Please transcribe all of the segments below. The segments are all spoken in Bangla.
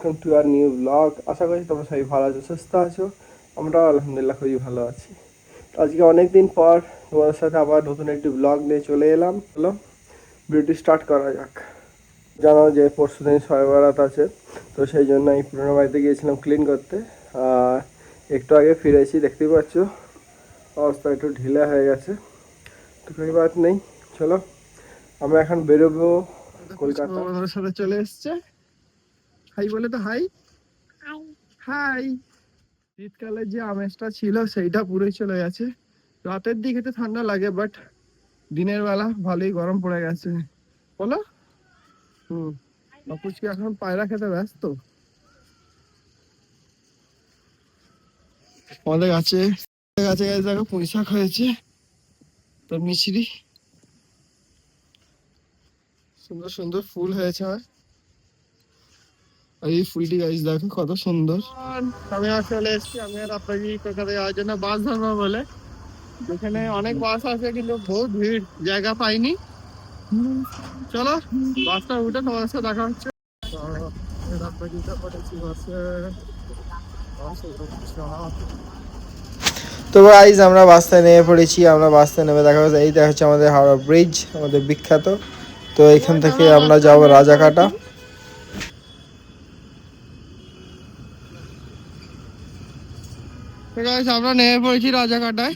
Welcome to R new blog আশা করি তোমরা সবাই ভালো আছো সুস্থ আছো। আমরাও আলহামদুলিল্লাহ খুবই ভালো আছি। আজকে অনেক দিন পর তোমাদের সাথে আবার নতুন একটি ব্লগ নিয়ে চলে এলাম। হলো ভিডিওটি স্টার্ট করা যাক। জানো যে পরশু দিন ছয় বারাত আছে তো সেই জন্য এই পুরোনো বাড়িতে গিয়েছিলাম ক্লিন করতে। আর একটু আগে ফিরেছি দেখতেই পাচ্ছ। অবস্থা একটু ঢিলা হয়ে গেছে। তো কোনো বাত নেই। চলো আমরা এখন বেরোবো কলকাতা। সাথে চলে এসছে। হাই বলে তো হাই হাই শীতকালে যে আমেজটা ছিল সেইটা পুরোই চলে গেছে। রাতের দিকে তো ঠান্ডা লাগে বাট দিনের বেলা ভালোই গরম পড়ে গেছে। বলো? হুম। অপুচকে এখন পায়রা খেতে ব্যস্ত। আমাদের গাছে গাছে গাছে দেখো পুঁই শাক হয়েছে। তো মিছরি। সুন্দর সুন্দর ফুল হয়েছে আর এই ফুলটি গাছ দেখো কত সুন্দর। আমি আর চলে এসেছি আমি আর আপনাকে কলকাতায় যাওয়ার জন্য বাস ধরবো বলে। যেখানে অনেক বাস আছে কিন্তু বহুত ভিড় জায়গা পাইনি। চলো বাসটা উঠে তোমার সাথে দেখা হচ্ছে। তো, তো আমরা বাসটায় নেমে পড়েছি আমরা বাসটায় নেমে দেখা হচ্ছে। এই দেখা হচ্ছে আমাদের হাওড়া ব্রিজ আমাদের বিখ্যাত। তো এখান থেকে আমরা যাব রাজাকাটা তো গাইজ আমরা নেমে পড়েছি রাজাকাটায়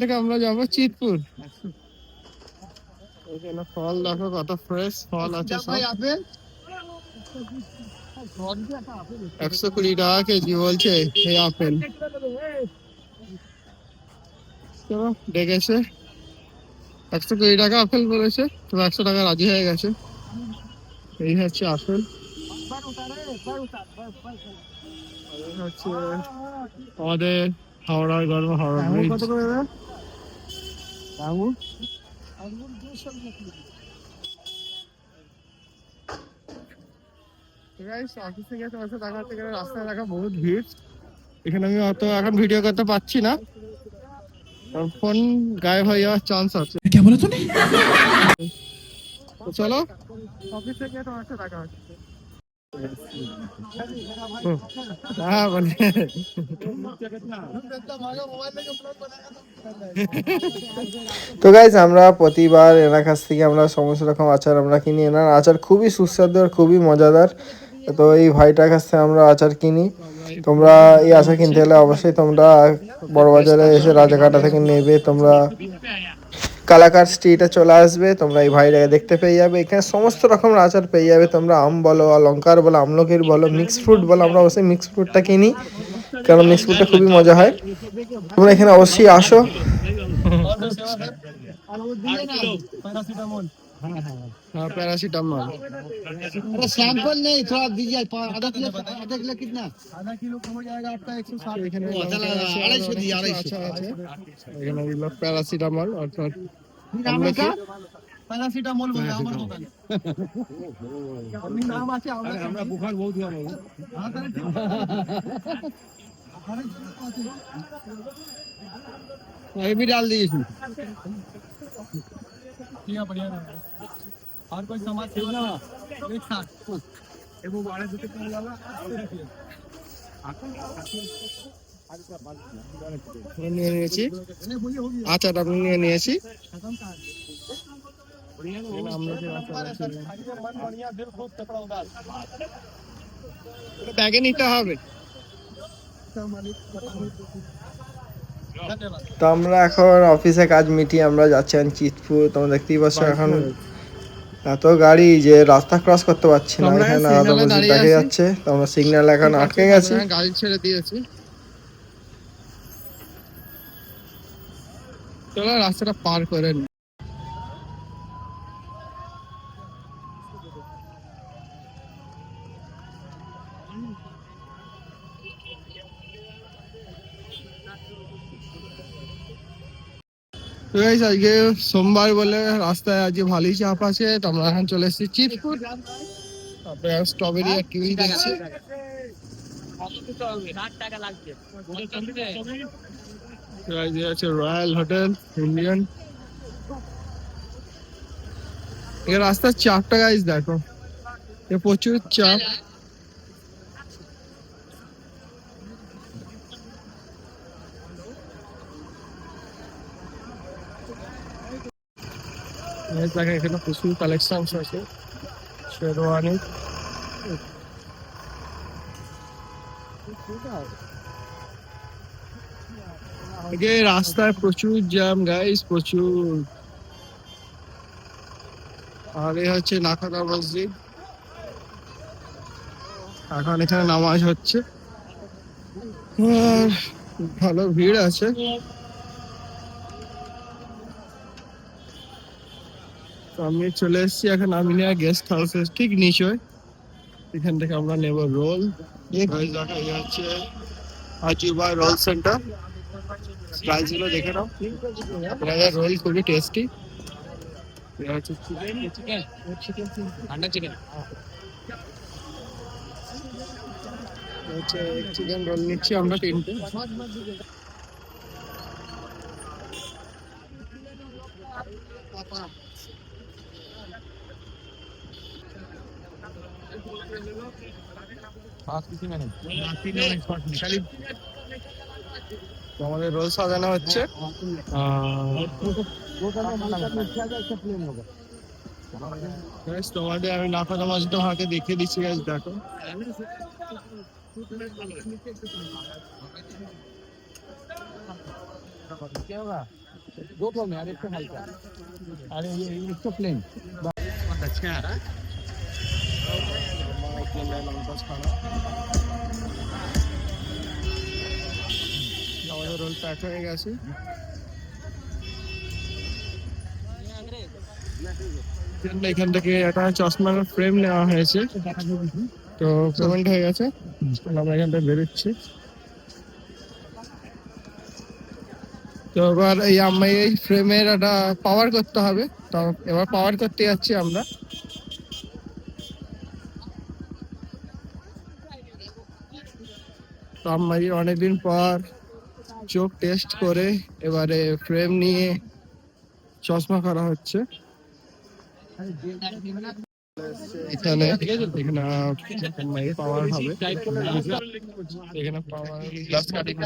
থেকে আমরা চিতপুর। ফল দেখো, কত ফ্রেশ ফল আছে একশো কুড়ি টাকা কেজি বলছে আপেল। চলো ডেকেছে একশো কুড়ি টাকা আপেল বলেছে তো একশো টাকা রাজি হয়ে গেছে। এই হচ্ছে আপেল। হচ্ছে আমাদের হাওড়ার গর্ব হাওড়া ব্রিজ অফিস থেকে তোমার সাথে দেখা করতে রাস্তায় দেখা বহুত ভিড়। এখানে আমি অত এখন ভিডিও করতে পারছি না। ফোন গায়েব হয়ে যাওয়ার চান্স আছে क्या बोला तूने তো চলো অফিস থেকে তোমার সাথে দেখা হচ্ছে হুম। হ্যাঁ বলে তো গাইজ আমরা প্রতিবার এনার কাছ থেকে আমরা সমস্ত রকম আচার আমরা কিনি এনার আচার খুবই সুস্বাদু আর খুবই মজাদার তো এই ভাইটার কাছ থেকে আমরা আচার কিনি তোমরা এই আচার কিনতে হলে অবশ্যই তোমরা বড় বাজারে এসে রাজাকাটা থেকে নেবে তোমরা কালাকার স্ট্রিটে চলে আসবে তোমরা এই ভাইটাকে দেখতে পেয়ে যাবে। এখানে সমস্ত রকমের আচার পেয়ে যাবে তোমরা আম বলো অলঙ্কার বলো আমলকির বলো মিক্স ফ্রুট বলো আমরা অবশ্যই মিক্স ফ্রুটটা কিনি কারণ মিক্স ফ্রুটটা খুবই মজা হয়। তোমরা এখানে অবশ্যই আসো। हाँ पैरासीटामोल अरे सैंपल नहीं थोड़ा दीजिए पा- आधा किलो आधा किलो कितना आधा किलो कम हो जाएगा आपका एक सौ साठ এখানে ও, তাহলে আড়াইশো দিই, আড়াইশো। আচ্ছা আছে এখানে দিল প্যারাসিটামল অর্থাৎ নাম আমলকি। লেখা প্যারাসিটামল বলে আমার দোকান এমনি নাম আছে আমরা বুখার বহুত ভালো হ্যাঁ তাহলে ঠিক ये भी डाल दिए इसमें किया बढ़िया रहा और कोई समाज सेवा एक साथ एक वो बारह रुपये का वाला নিয়ে নিয়েছি नहीं बोलिए होगी আচার আমি নিয়ে নিয়েছি खत्म का बढ़िया এখানে আমলকির আচার আছে। मन बढ़िया दिल खुश कपड़ा उदास এটা ব্যাগে নিতে হবে धन्यवाद তো আমরা এখন অফিসে কাজ মিটিয়ে আমরা যাচ্ছি এখন চিতপুর তোমরা দেখতেই পাচ্ছ এখন এত গাড়ি যে রাস্তা ক্রস করতে পারছি না এখানে আলাদা দাঁড়িয়ে দেখা যাচ্ছে? তো আমরা সিগন্যাল এখন আটকে গেছি। গাড়ি ছেড়ে দিয়েছি। চলো রাস্তাটা পার করে guys, আজকে সোমবার বলে রাস্তায় আজকে ভালোই চাপ আছে। তো আমরা এখন চলে এসেছি চিতপুর তারপরে স্ট্রবেরি আর কিউই দেখছি। আছে রয়্যাল হোটেল ইন্ডিয়ান এই রাস্তার চাপটা গাইজ দেখো। এ প্রচুর চাপ। এই দেখো এখানে প্রচুর কালেকশন আছে। শেরওয়ানি। আগে রাস্তায় প্রচুর জ্যাম গাইস প্রচুর। আর এই হচ্ছে নাখাদা মসজিদ। এখন এখানে নামাজ হচ্ছে। ভালো ভিড় আছে। তো আমি চলে এসেছি এখন আমি আমিনিয়া গেস্ট হাউসের ঠিক নিচে এখান থেকে আমরা নেব রোল হচ্ছে আজিবা রোল সেন্টার প্রাইসগুলো দেখে নাও। রোল খুবই টেস্টি চিকেন রোল নিচ্ছি আমরা তিনটে। আমাদের রোল সাজানো হচ্ছে। তোমাদের আমি লাফানো মাছ তোমাকে দেখে দিচ্ছি গাছ দেখো। আরে একটু প্লেন আচ্ছা। तो हल्का अरे ये एक तो प्लेन अच्छा আমাদের রোল প্যাক হয়ে গেছে এখান থেকে একটা চশমার ফ্রেম নেওয়া হয়েছে তো পেমেন্ট হয়ে গেছে আমরা এখান থেকে বেরোচ্ছি তো এবার এই আমি এই ফ্রেমের একটা পাওয়ার করতে হবে তো এবার পাওয়ার করতে যাচ্ছি আমরা তো আমি অনেকদিন পর চোখ টেস্ট করে এবারে ফ্রেম নিয়ে চশমা করা হচ্ছে। এখানে পাওয়ার হবে। এখানে পাওয়ার গ্লাস কাটিং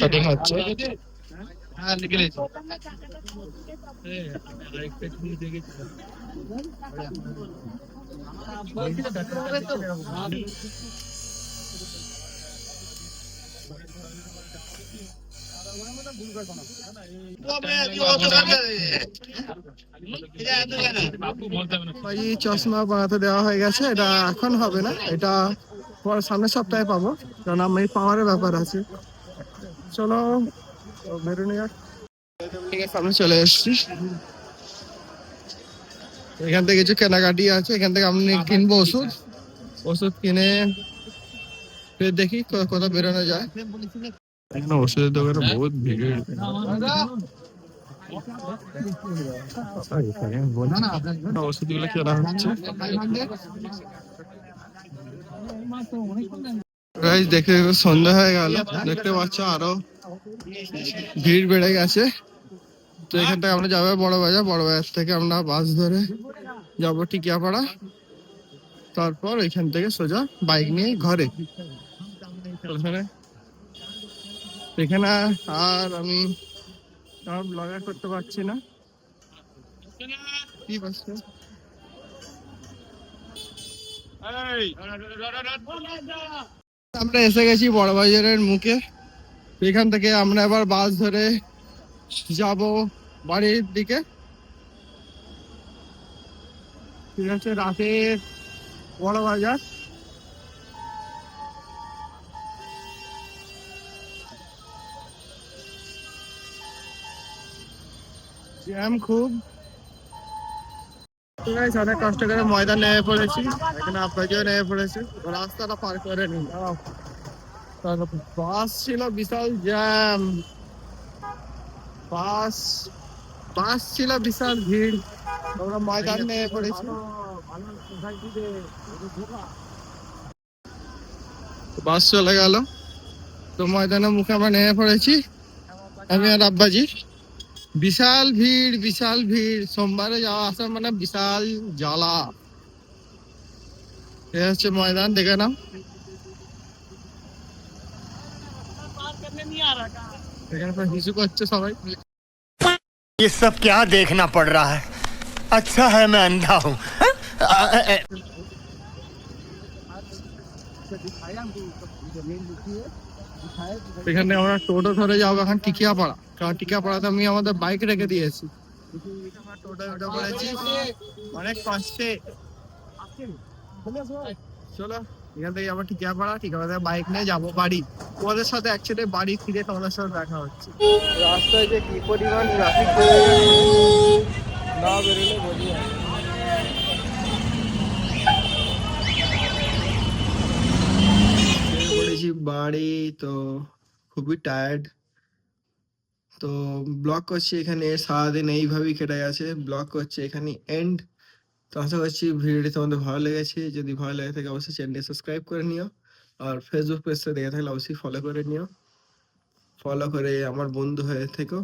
কাটিং হচ্ছে। হ্যাঁ লিখে নিয়েছি। চশমা বানাতে দেওয়া হয়ে গেছে এটা এখন হবে না এটা পরে সামনের সপ্তাহে পাবো কারণ আমি পাওয়ারের ব্যাপার আছে। চলো। তো ঠিক আছে আমরা চলে এসেছি। এখান থেকে কিছু কেনাকাটি আছে এখান থেকে আমি কিনবো ওষুধ। ওষুধ কিনে ফের দেখি কোথাও বেরোনো যায়। এখানে ওষুধের দোকানে বহুত ভিড়। ওষুধগুলো কেনা হচ্ছে। দেখে দেখে সন্ধ্যা হয়ে গেল। দেখতে পাচ্ছ আরও ভিড় বেড়ে গেছে। তো এখান থেকে আমরা যাব বড় বাজার। বড় বাজার থেকে আমরা বাস ধরে যাব টিকিয়াপাড়া। তারপর এখান থেকে সোজা বাইক নিয়ে ঘরে। এখানে আর আমি আর ব্লগার করতে পারছি না। কি বলছো আমরা এসে গেছি বড়বাজারের মুখে। এখান থেকে আমরা এবার বাস ধরে যাব বাড়ির দিকে। ঠিক আছে রাতের বড় বাজার। জ্যাম খুব। অনেক কষ্ট করে ময়দান নেমে পড়েছি। এখানে আপনাকেও নেমে পড়েছি। রাস্তাটা পার করে নিন। বাস ছিল, বিশাল জ্যাম। বাস বাস ছিল, বিশাল ভিড়। আমরা ময়দান নেমে পড়েছি। বাস চলে গেল। তো ময়দানের মুখে আমরা নেমে পড়েছি। আমি আর আব্বাজি। বিশাল ভিড় বিশাল ভিড়। সোমবারে যাওয়া আসা মানে বিশাল জ্বালা। এ হচ্ছে ময়দান, দেখে নাও। এখানে প্রায় হিসু করছে সবাই ये सब क्या देखना पड़ रहा है अच्छा है मैं अंधा हूँ এখানে আমরা টোটো ধরে যাবো এখন টিকিয়াপাড়া কারণ টিকিয়াপাড়াতে আমি আমাদের বাইক রেখে দিয়েছি আমরা টোটোয় উঠে পড়েছি অনেক কষ্টে চলো এখান থেকে যাব টিকিয়াপাড়া টিকিয়াপাড়া বাইক নিয়ে যাব বাড়ি। তোমাদের সাথে একসাথে বাড়ি ফিরে তোমাদের সাথে দেখা হচ্ছে। রাস্তায় যে কি পরিমাণ ট্রাফিক না বেরোলে বোঝা বাড়ি তো খুবই টায়ার্ড তো ব্লগ করছি এখানে সারাদিন এইভাবেই কেটে গেছে। ব্লগ করছে এখানে এন্ড তো আশা করছি ভিডিওটি তোমাদের ভালো লেগেছে। যদি ভালো লেগে থাকে অবশ্যই চ্যানেলটি সাবস্ক্রাইব করে নিও। আর ফেসবুক পেজটা দেখে থাকলে অবশ্যই ফলো করে নিও। ফলো করে আমার বন্ধু হয়ে থেকো।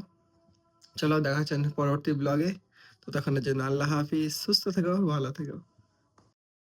চলো দেখা হচ্ছে পরবর্তী ব্লগে তো তখন জন্য আল্লাহ হাফিজ। সুস্থ থেকো, ভালো থেকো।